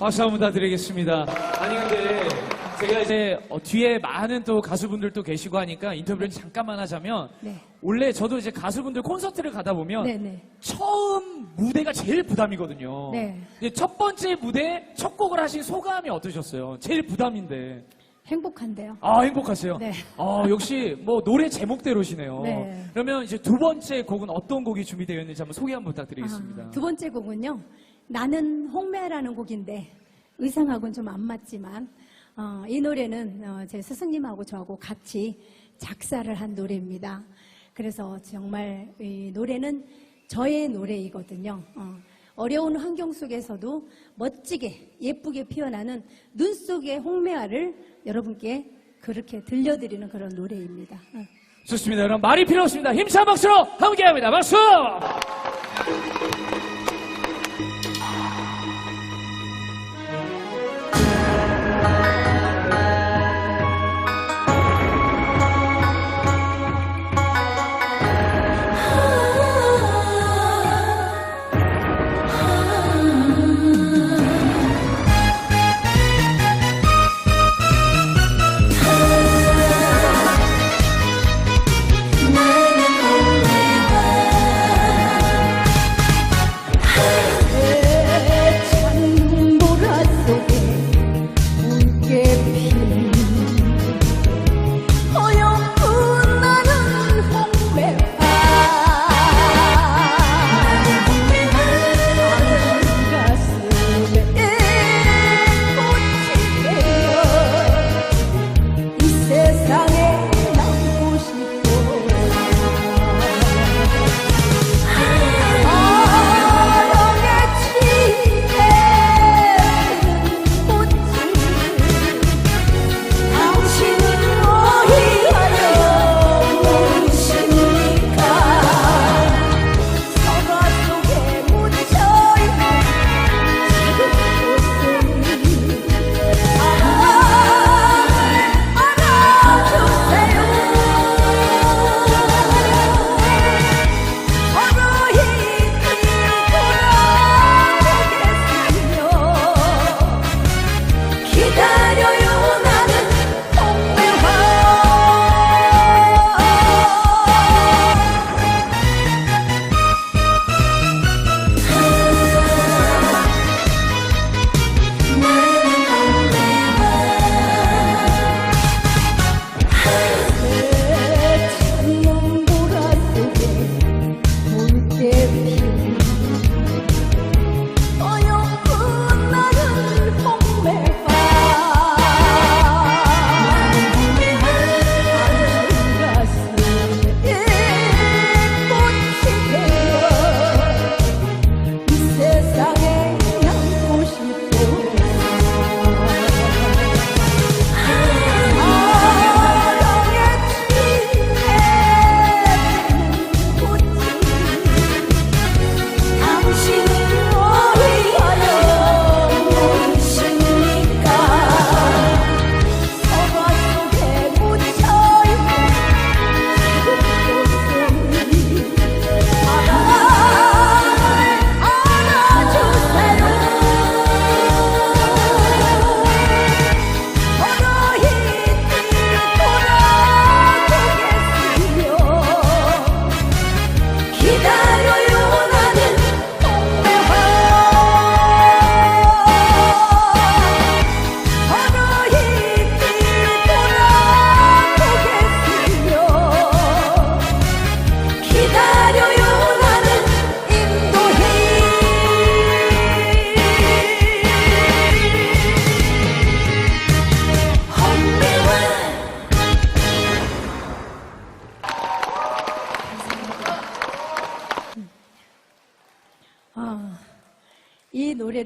박수 한번 다 드리겠습니다. 아니 근데 제가 이제 어, 뒤에 많은 또 가수분들도 계시고 하니까 인터뷰를 잠깐만 하자면 네. 원래 저도 이제 가수분들 콘서트를 가다 보면 네 네. 처음 무대가 제일 부담이거든요. 네. 근데 첫 번째 무대 첫 곡을 하신 소감이 어떠셨어요? 제일 부담인데. 행복한데요. 아 행복하세요. 네. 아 역시 뭐 노래 제목대로시네요. 네. 그러면 이제 두 번째 곡은 어떤 곡이 준비되어 있는지 한번 소개 한번 부탁드리겠습니다. 아, 두 번째 곡은요. 나는 홍매라는 곡인데 의상하고는 좀 안 맞지만 어, 이 노래는 어, 제 스승님하고 저하고 같이 작사를 한 노래입니다. 그래서 정말 이 노래는 저의 노래이거든요. 어, 어려운 환경 속에서도 멋지게 예쁘게 피어나는 눈 속의 홍매화를 여러분께 그렇게 들려드리는 그런 노래입니다. 어. 좋습니다. 그럼 말이 필요 없습니다. 힘찬 박수로 함께합니다. 박수!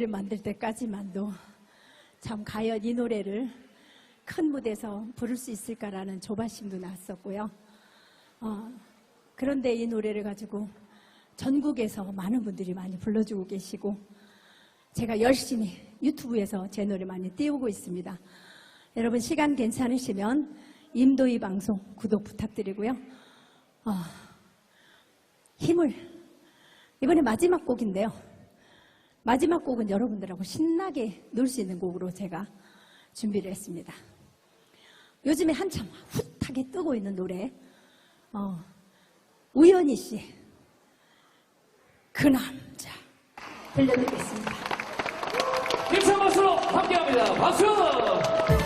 노래를 만들 때까지만도 참 과연 이 노래를 큰 무대에서 부를 수 있을까라는 조바심도 났었고요. 어, 그런데 이 노래를 가지고 전국에서 많은 분들이 많이 불러주고 계시고 제가 열심히 유튜브에서 제 노래 많이 띄우고 있습니다. 여러분 시간 괜찮으시면 임도희 방송 구독 부탁드리고요. 어, 힘을 이번에 마지막 곡인데요. 마지막 곡은 여러분들하고 신나게 놀 수 있는 곡으로 제가 준비를 했습니다. 요즘에 한참 훗하게 뜨고 있는 노래 어, 우연희 씨, 그 남자 들려드리겠습니다. 힘찬 박수로 함께합니다. 박수!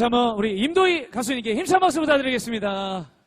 다시 한번 우리 임도희 가수님께 힘찬 박수 부탁드리겠습니다.